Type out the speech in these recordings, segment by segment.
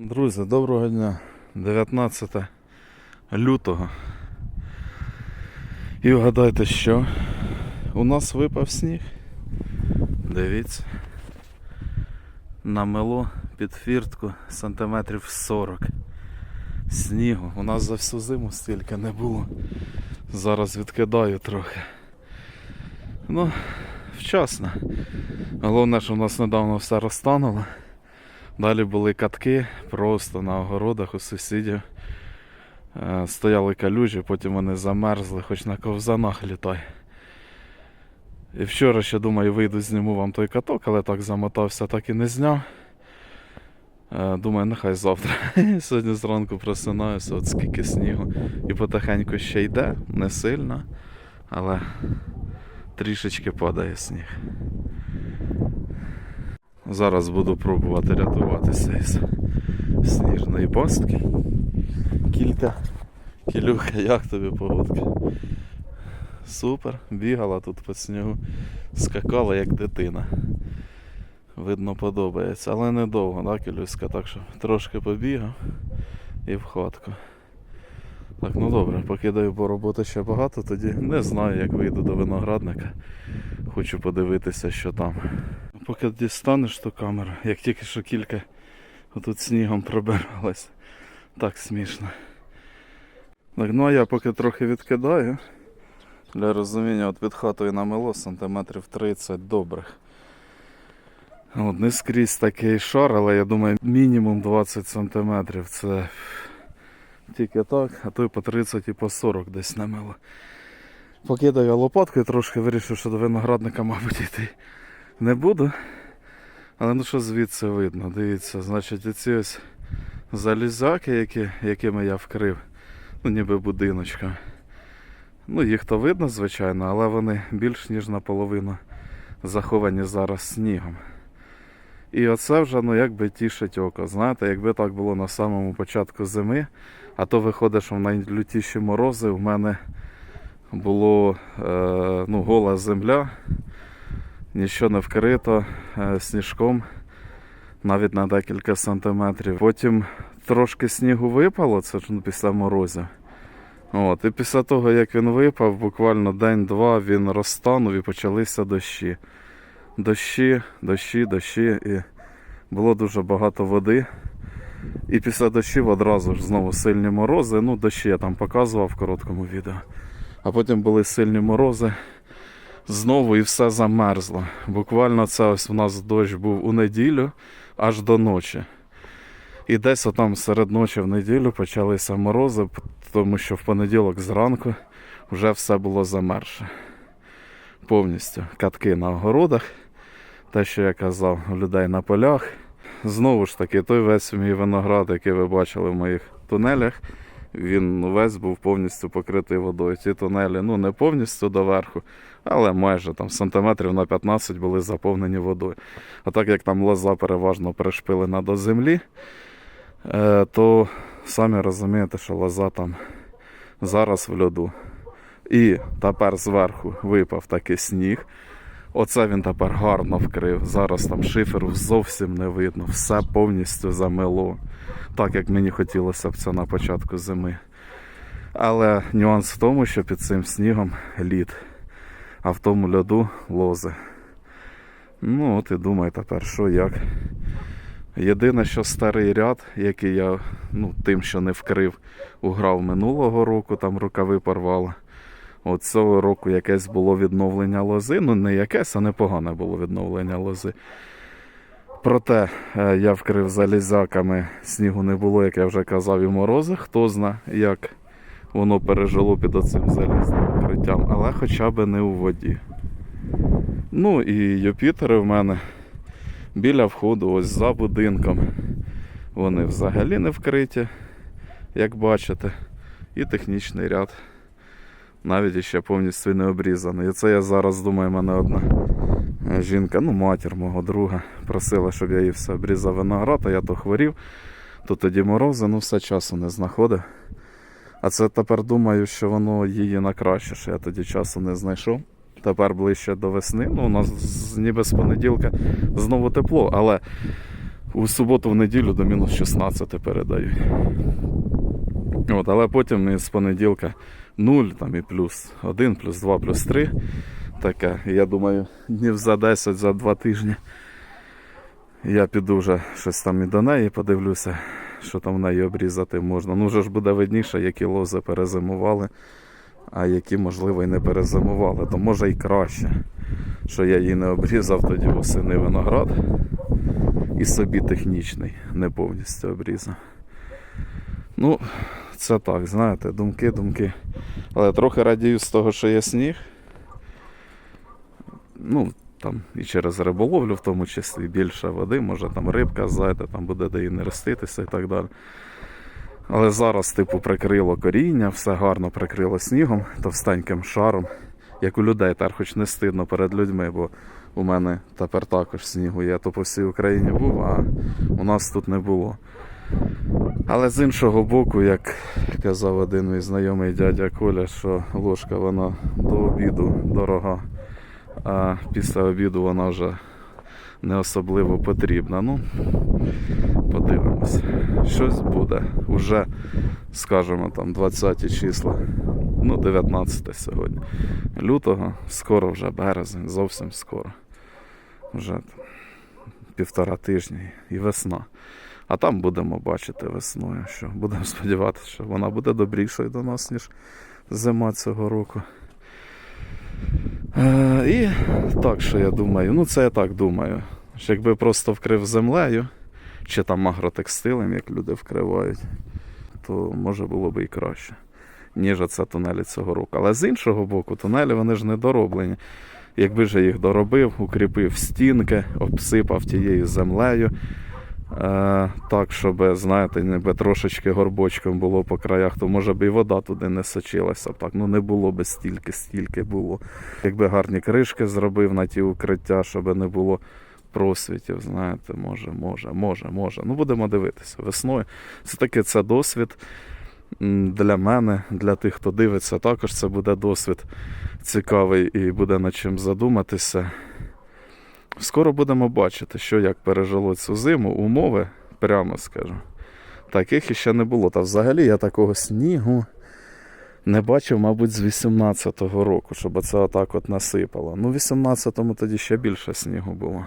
Друзі, доброго дня. 19 лютого. І вгадайте, що у нас випав сніг. Дивіться. Намело під фіртку сантиметрів 40 снігу. У нас за всю зиму стільки не було. Зараз відкидаю трохи. Ну, вчасно. Головне, що у нас недавно все розтануло. Далі були катки просто на огородах у сусідів. Е, Стояли калюжі, потім вони замерзли, хоч на ковзанах літай. І вчора ще думаю, вийду, зніму вам той каток, але так замотався, так і не зняв. Е, Думаю, нехай завтра. Сьогодні зранку просинаюся, от скільки снігу. І потихеньку ще йде, не сильно, але трішечки падає сніг. Зараз буду пробувати рятуватися із сніжної пастки. Кілька. Кілюха, як тобі погодка? Супер, бігала тут по снігу, скакала як дитина. Видно, подобається, але недовго, да, Кілюська? Так що трошки побігав і в хатку. Так, ну добре, покидаю, бо роботи ще багато, тоді не знаю, як вийду до виноградника. Хочу подивитися, що там. Поки дістанеш ту камеру, як тільки що кілька отут снігом пробиралась. Так смішно. Так, ну а я поки трохи відкидаю. Для розуміння, от під хатою намело сантиметрів 30 добрих. От не скрізь такий шар, але я думаю, мінімум 20 сантиметрів. Це тільки так, а то й по 30 і по 40 десь намело. Покидаю я лопаткою, трошки вирішив, що до виноградника, мабуть, йти не буду. Але ну що звідси видно? Дивіться, значить оці ось залізяки, які, якими я вкрив, ну ніби будиночка. Ну, їх то видно, звичайно, але вони більш ніж наполовину заховані зараз снігом. І оце вже ну якби тішить око. Знаєте, якби так було на самому початку зими, а то виходить, що в найлютіші морози в мене було е, ну, гола земля, нічого не вкрито е, сніжком навіть на декілька сантиметрів. Потім трошки снігу випало, це ж ну, після морозів. От, і після того, як він випав, буквально день-два він розтанув і почалися дощі. Дощі, дощі, дощі, і було дуже багато води. І після дощів одразу ж знову сильні морози. Ну, дощі я там показував в короткому відео. А потім були сильні морози. Знову і все замерзло. Буквально це ось у нас дощ був у неділю аж до ночі. І десь отам серед ночі в неділю почалися морози, тому що в понеділок зранку вже все було замерше. Повністю катки на огородах, те, що я казав, людей на полях. Знову ж таки, той весь мій виноград, який ви бачили в моїх тунелях, він весь був повністю покритий водою. Ці тунелі, ну не повністю доверху, але майже там сантиметрів на 15 були заповнені водою. А так як там лоза переважно пришпилена до землі, е, то самі розумієте, що лоза там зараз в льоду. І тепер зверху випав такий сніг. Оце він тепер гарно вкрив. Зараз там шиферу зовсім не видно. Все повністю замело. Так як мені хотілося б це на початку зими. Але нюанс в тому, що під цим снігом лід, а в тому льоду лози. Ну, от і думай тепер, що як. Єдине, що старий ряд, який я ну, тим, що не вкрив, уграв минулого року, там рукави порвало. От цього року якесь було відновлення лози. Ну, не якесь, а непогане було відновлення лози. Проте е, я вкрив залізяками, снігу не було, як я вже казав, і морози. Хто зна, як воно пережило під оцим залізним укриттям, але хоча б не у воді. Ну і Юпітери в мене біля входу, ось за будинком. Вони взагалі не вкриті, як бачите. І технічний ряд навіть іще повністю не обрізаний. І це я зараз думаю, мене одна е, жінка, ну матір мого друга, просила, щоб я їй все обрізав виноград, а я то хворів, то тоді морози, ну все часу не знаходив. А це тепер думаю, що воно її на краще, що я тоді часу не знайшов. Тепер ближче до весни. Ну, у нас ніби з понеділка знову тепло, але У суботу в неділю до мінус 16 передають. От, але потім із понеділка 0, там і плюс 1, плюс 2, плюс 3. Таке, я думаю, днів за 10, за 2 тижні. Я піду вже щось там і до неї, подивлюся, що там в неї обрізати можна. Ну вже ж буде видніше, які лози перезимували, а які, можливо, і не перезимували. То може і краще, що я її не обрізав тоді восени виноград. І собі технічний, не повністю обрізав. Ну, це так, знаєте, думки, думки. Але трохи радію з того, що є сніг. Ну, там і через риболовлю, в тому числі більше води, може там рибка зайде, там буде де і не роститися і так далі. Але зараз, типу, прикрило коріння, все гарно прикрило снігом, товстеньким шаром. Як у людей, тепер хоч не стидно перед людьми, бо у мене тепер також снігу є, то по всій Україні був, а у нас тут не було. Але з іншого боку, як казав один мій знайомий дядя Коля, що ложка вона до обіду дорога, а після обіду вона вже не особливо потрібна. Ну, подивимось. Щось буде. Уже, скажімо, там 20 числа, ну 19 сьогодні. Лютого, скоро вже березень, зовсім скоро. Вже півтора тижні і весна. А там будемо бачити весною, що будемо сподіватися, що вона буде добрішою до нас, ніж зима цього року. Е, і так, що я думаю, ну це я так думаю. Що якби просто вкрив землею, чи там агротекстилем, як люди вкривають, то може було б і краще, ніж оце тунелі цього року. Але з іншого боку, тунелі вони ж не дороблені. Якби ж я їх доробив, укріпив стінки, обсипав тією землею. Е, так, щоб, знаєте, ніби трошечки горбочком було по краях, то може б і вода туди не сочилася. Так, ну не було б стільки, стільки було. Якби гарні кришки зробив на ті укриття, щоб не було просвітів, знаєте, може, може, може, може. Ну, будемо дивитися весною. Це таки це досвід для мене, для тих, хто дивиться, також це буде досвід цікавий і буде над чим задуматися. Скоро будемо бачити, що як пережило цю зиму, умови, прямо скажу. Таких іще не було. Та взагалі я такого снігу не бачив, мабуть, з 18-го року, щоб це отак от насипало. Ну, в 18-му тоді ще більше снігу було.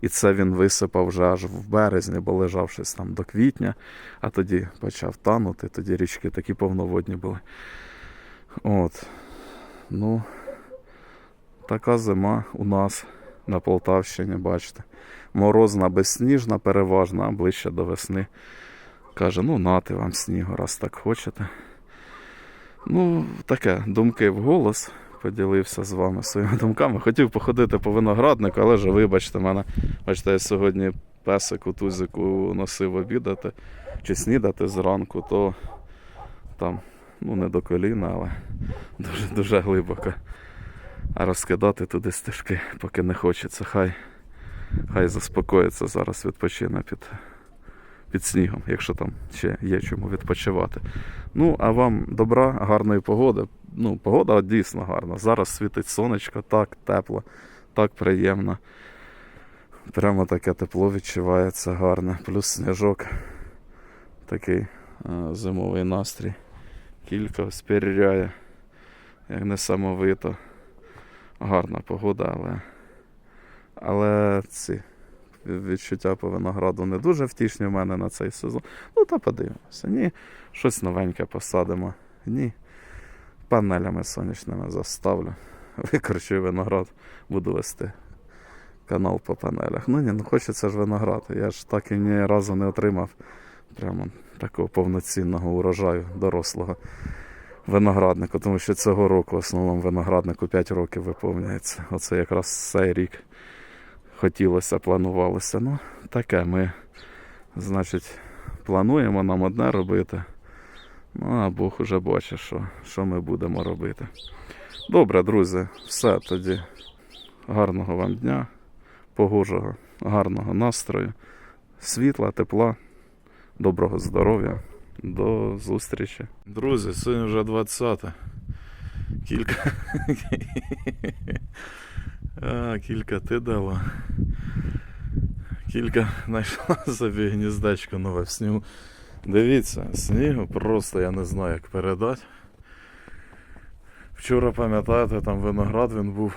І це він висипав вже аж в березні, бо лежав щось там до квітня, а тоді почав танути, тоді річки такі повноводні були. От. Ну, така зима у нас на Полтавщині, бачите. Морозна, безсніжна, переважна, а ближче до весни. Каже, ну нати вам снігу, раз так хочете. Ну, таке, думки в голос. Поділився з вами своїми думками. Хотів походити по винограднику, але ж вибачте мене. Бачите, я сьогодні песику тузику носив обідати чи снідати зранку, то там, ну не до коліна, але дуже дуже глибоко. А розкидати туди стежки, поки не хочеться. Хай, хай заспокоїться зараз, відпочине під, під снігом, якщо там ще є чому відпочивати. Ну, а вам добра, гарної погоди. Ну, погода дійсно гарна. Зараз світить сонечко, так тепло, так приємно. Прямо таке тепло відчувається гарне. Плюс сніжок. Такий е, зимовий настрій. Кілька спіряє, як несамовито гарна погода, але, але ці відчуття по винограду не дуже втішні в мене на цей сезон. Ну, та подивимося. Ні, щось новеньке посадимо. Ні. Панелями сонячними заставлю. Викорчую виноград, буду вести канал по панелях. Ну ні, ну хочеться ж виноград. Я ж так і ні разу не отримав прямо такого повноцінного урожаю дорослого винограднику, тому що цього року в основному винограднику 5 років виповнюється. Оце якраз цей рік хотілося, планувалося. Ну, таке ми, значить, плануємо нам одне робити. Ну, а Бог уже бачить, що, що ми будемо робити. Добре, друзі, все тоді. Гарного вам дня, погожого, гарного настрою, світла, тепла, доброго здоров'я. До зустрічі. Друзі, сьогодні вже 20. Кілька. а, кілька ти дала. Кілька знайшла собі гніздечко нове в снігу. Дивіться, снігу просто я не знаю, як передати. Вчора, пам'ятаєте, там виноград він був.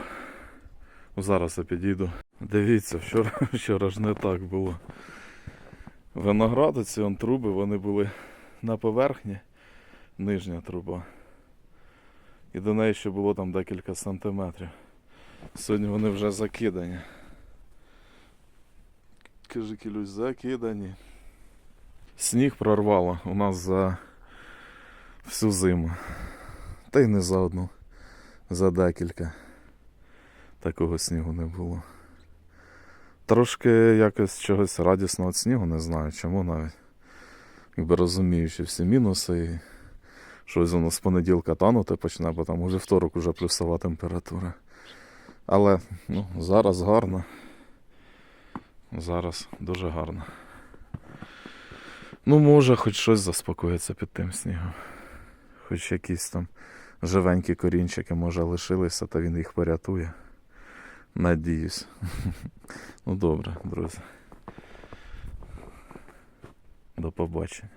Ну, Зараз я підійду. Дивіться, вчора, вчора ж не так було. Виногради, ці он труби, вони були на поверхні, нижня труба. І до неї ще було там декілька сантиметрів. Сьогодні вони вже закидані. Кажи, Кілюсь, закидані. Сніг прорвало у нас за всю зиму. Та й не за одну, за декілька. Такого снігу не було. Трошки якось чогось радісного снігу, не знаю чому навіть. Якби розуміючи всі мінуси і щось воно з понеділка танути почне, бо там уже второк уже плюсова температура. Але ну, зараз гарно. Зараз дуже гарно. Ну, може, хоч щось заспокоїться під тим снігом. Хоч якісь там живенькі корінчики, може, лишилися, та він їх порятує. Надіюсь. Ну добре, друзі. Побачення.